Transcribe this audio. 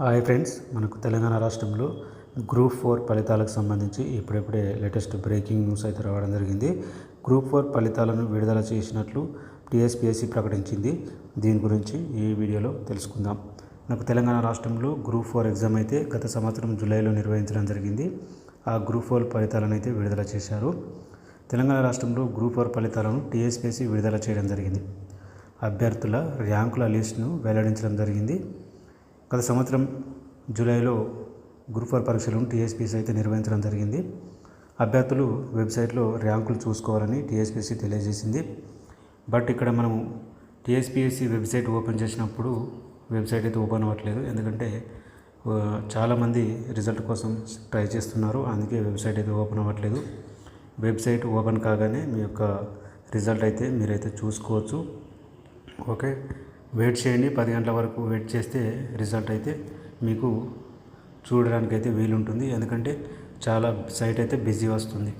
Hi friends మనకు తెలంగాణ రాష్ట్రంలో group four ఫలితాలకు సంబంధించి ఇప్పుడెప్పుడే లేటెస్ట్ బ్రేకింగ్ న్యూస్ అయితే రావడం జరిగింది. గ్రూప్ ఫోర్ ఫలితాలను విడుదల చేసినట్లు టీఎస్పీఎస్సీ ప్రకటించింది. దీని గురించి ఈ వీడియోలో తెలుసుకుందాం. మనకు తెలంగాణ రాష్ట్రంలో గ్రూప్ ఫోర్ ఎగ్జామ్ అయితే గత సంవత్సరం జూలైలో నిర్వహించడం జరిగింది. ఆ గ్రూప్ ఫోర్ ఫలితాలను అయితే విడుదల చేశారు. తెలంగాణ రాష్ట్రంలో గ్రూప్ ఫోర్ ఫలితాలను టీఎస్పీఎస్సీ విడుదల చేయడం జరిగింది. అభ్యర్థుల ర్యాంకుల లిస్టును వెల్లడించడం జరిగింది. గత సంవత్సరం జూలైలో గ్రూప్ ఫోర్ పరీక్షలను టీఎస్పీసీ అయితే నిర్వహించడం జరిగింది. అభ్యర్థులు వెబ్సైట్లో ర్యాంకులు చూసుకోవాలని టీఎస్పీసీ తెలియజేసింది. బట్ ఇక్కడ మనము టీఎస్పీఎస్సీ వెబ్సైట్ ఓపెన్ చేసినప్పుడు వెబ్సైట్ అయితే ఓపెన్ అవ్వట్లేదు. ఎందుకంటే చాలామంది రిజల్ట్ కోసం ట్రై చేస్తున్నారు. అందుకే వెబ్సైట్ అయితే ఓపెన్ అవ్వట్లేదు. వెబ్సైట్ ఓపెన్ కాగానే మీ యొక్క రిజల్ట్ అయితే మీరైతే చూసుకోవచ్చు. ఓకే? వెయిట్ చేయండి పది గంటల వరకు వెయిట్ చేస్తే రిజల్ట్ అయితే మీకు చూడడానికి అయితే వీలుంటుంది. ఎందుకంటే చాలా సైట్ అయితే బిజీ వస్తుంది.